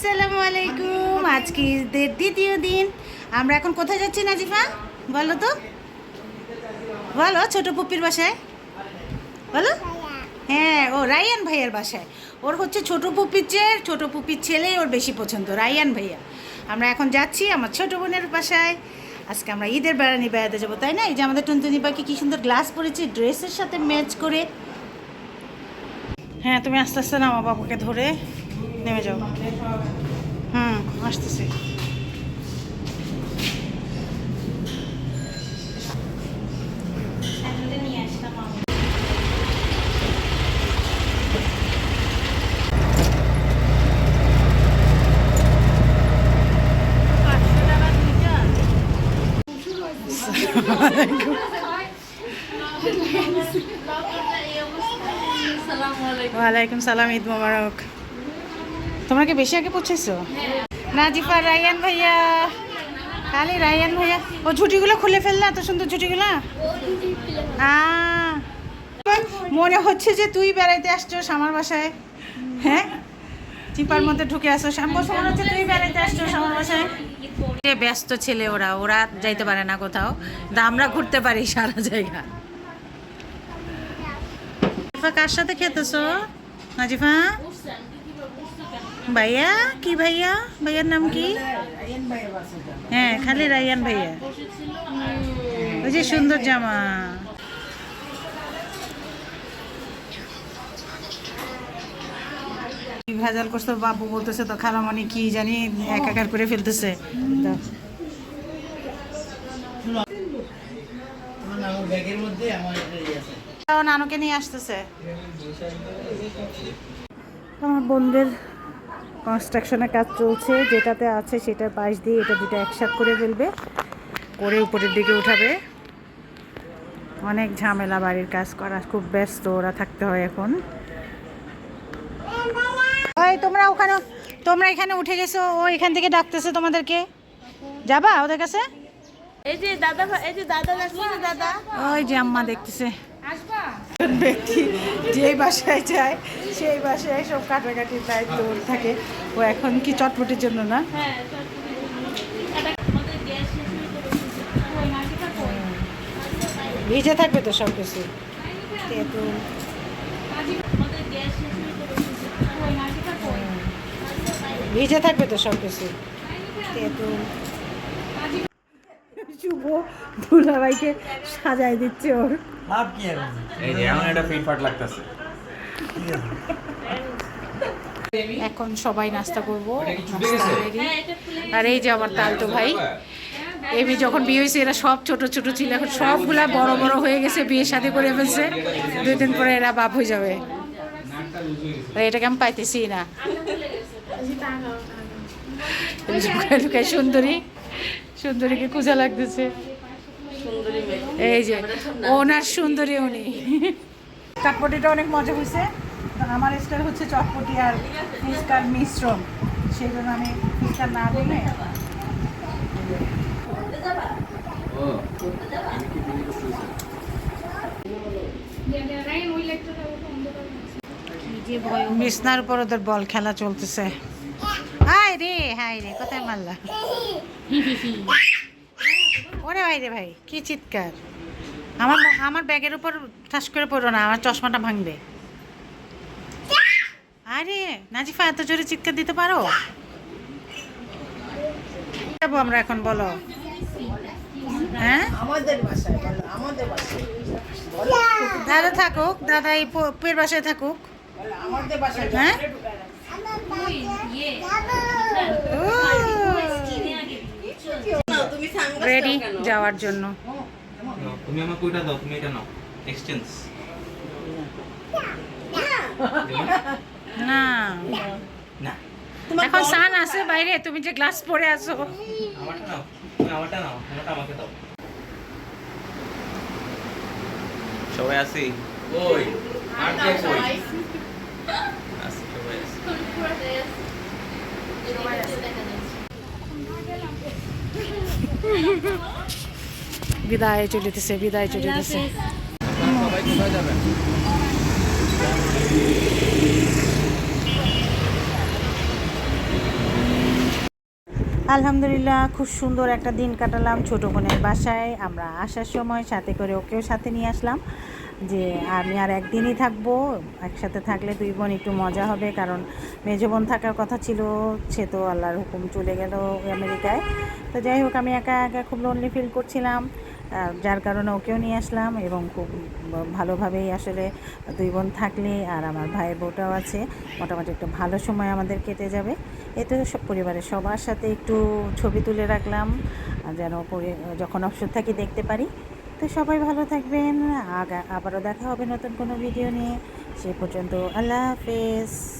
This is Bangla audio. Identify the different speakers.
Speaker 1: আসসালামু আলাইকুম। আজকে ঈদের দ্বিতীয় দিন। আমরা এখন কোথায় যাচ্ছি নাজিফা? বলো তো। বলো, ছোট পুপির বাসায়। বলো। হ্যাঁ ও রায়ান ভাইয়ার বাসায়। ওর হচ্ছে ছোট পুপির চেয়ে, ছোট পুপির ছেলে ওর বেশি পছন্দ, রায়ান ভাইয়া। আমরা এখন যাচ্ছি আমার ছোট বোনের বাসায়। আজকে আমরা ঈদের বেড়ানি বেড়াতে যাব, তাই না? এই যে আমাদের টুনটুনি পাখি কি সুন্দর গ্লাস পরেছে, ড্রেসের সাথে ম্যাচ করে। হ্যাঁ তুমি আস্তে আস্তে নামা বাবুকে ধরে। নেমে যাও হুম আসতেছি ওয়ালাইকুম সালাম ঈদ মোবারক তোমরা কি বেশি আগে পৌঁছেছো নাজিফা রায়ান ভাইয়া। খালি রায়ান ভাইয়া। ও ঝুটিগুলো খুলে ফেললা, এত সুন্দর ঝুটিগুলো? মনে হচ্ছে যে তুই বেড়াইতে আসছো আমার বাসায়। হ্যাঁ? চিপার মধ্যে ঢুকে আসো শ্যাম্পু, মনে হচ্ছে তুই বেড়াইতে আসছো আমার বাসায়। ব্যস্ত ছেলে ওরা ওরা যাইতে পারে না কোথাও। কিন্তু আমরা ঘুরতে পারি সারা জায়গা। কার সাথে খেতেছো? নাজিফা ভাইয়া কি ভাইয়া ভাইয়ার নাম কি হ্যাঁ খালি রায়ান ভাইয়া ওই যে সুন্দর জামা কি ভেজাল করছ বাবু বলতেছে তো খালামণি কি জানি একাকার করে ফেলতেছে। নানুকে নিয়ে আসতেছে। আমার বোনদের কনস্ট্রাকশনের কাজ চলছে যেটাতে আছে সেটার পাশ দিয়ে এটা দুটো একসাথ করে ফেলবে করে উপরের দিকে উঠাবে। অনেক ঝামেলা বাড়ির কাজ করা খুব ব্যস্ত ওরা থাকতে হয় এখন। ওই তোমরা ওখানে তোমরা এখানে উঠে গেছো ও এখান থেকে ডাকতেছে তোমাদেরকে। যাবা ওদের কাছে?
Speaker 2: এই যে দাদা এই যে দাদা।
Speaker 1: ওই যে আম্মা দেখতেছে। ব্যক্তি যেই বাসায় যায় সেই বাসায় সব কাটাকাটির দায়িত্ব থাকে। ও এখন কি চটপটির জন্য না?
Speaker 2: হ্যাঁ
Speaker 1: ভিজে থাকবে তো সব কিছু তেঁতুল ভিজে থাকবে তো সব কিছু তেঁতুল। শুভ দুলাভাইকে সাজাই দিচ্ছে ওর।
Speaker 3: ভাব কি এখন?
Speaker 4: এই যে এমন একটা ফিটফাট লাগতেছে।
Speaker 1: এখন সবাই নাস্তা করব। আর এই যে আমার তালতো ভাই। এমনি যখন বিয়ে হয়েছে এরা সব ছোট ছোট ছিল। এখন সবগুলা বড় বড় হয়ে গেছে বিয়ে শাদি করে ফেলছে। দুই দিন পরে এরা বাপ হয়ে যাবে। আর এটাকে আমি পাইতেছি না? লুকায় লুকায় সুন্দরী। সুন্দরীকে খুঁজা লাগতেছে। এই যে ওনার সুন্দরী উনি। চটপটিটা অনেক মজা হয়েছে। আমার স্টাইল হচ্ছে চটপটি আর ফুচকার মিশ্রণ। সেই জন্য আমি ফুচকা না দিলে বিছনার উপর ওদের বল খেলা চলতেছে। হাই রে কোথায় মারলা? ওরে ভাই রে ভাই কি চিৎকার। আমার আমার ব্যাগের উপর ঠাস করে পড়ো না আমার চশমাটা ভাঙবে। আরে নাজিফা এত জোরে চিৎকার দিতে পারো? যাব আমরা এখন বলো। হ্যাঁ? দাদা থাকুক দাদা এই পের বাসায় থাকুক।
Speaker 3: আমাদের
Speaker 1: হ্যাঁ? রেডি যাওয়ার জন্য।
Speaker 4: তুমি আমাকে ওইটা দাও তুমি এটা নাও। এক্সচেঞ্জ
Speaker 1: না।
Speaker 4: না।
Speaker 1: এখন সান আছে বাইরে তুমি যে গ্লাস পরে আছো।
Speaker 4: আমারটা নাও তুমি আমারটা নাও আমারটা আমাকে দাও। সবাই আছি? ওই আর কে কই? আছি সবাই আছি
Speaker 1: বিদায় চলিতেছে, বিদায়
Speaker 4: কোথায় যাবেন
Speaker 1: আলহামদুলিল্লাহ, খুব সুন্দর একটা দিন কাটালাম ছোটো বোনের বাসায়। আমরা আসার সময় সাথে করে ওকেও সাথে নিয়ে আসলাম। যে আমি আর একদিনই থাকব, একসাথে থাকলে দুই বোন একটু মজা হবে, কারণ মেজো বোন থাকার কথা ছিল, সে তো আল্লাহর হুকুম চলে গেল আমেরিকায়। তো যাই হোক, আমি একা একা খুব লোনলি ফিল করছিলাম যার কারণে ওকেও নিয়ে আসলাম এবং খুব ভালোভাবেই আসলে দুই বোন থাকলে আর আমার ভাইয়ের বউটাও আছে। মোটামুটি একটু ভালো সময় আমাদের কেটে যাবে। এতে সব পরিবারের সবার সাথে একটু ছবি তুলে রাখলাম, যেন যখন অবসর থাকি দেখতে পারি। তো সবাই ভালো থাকবেন। আগা, আবারও দেখা হবে নতুন কোনো ভিডিও নিয়ে। সে পর্যন্ত আল্লাহ হাফেজ।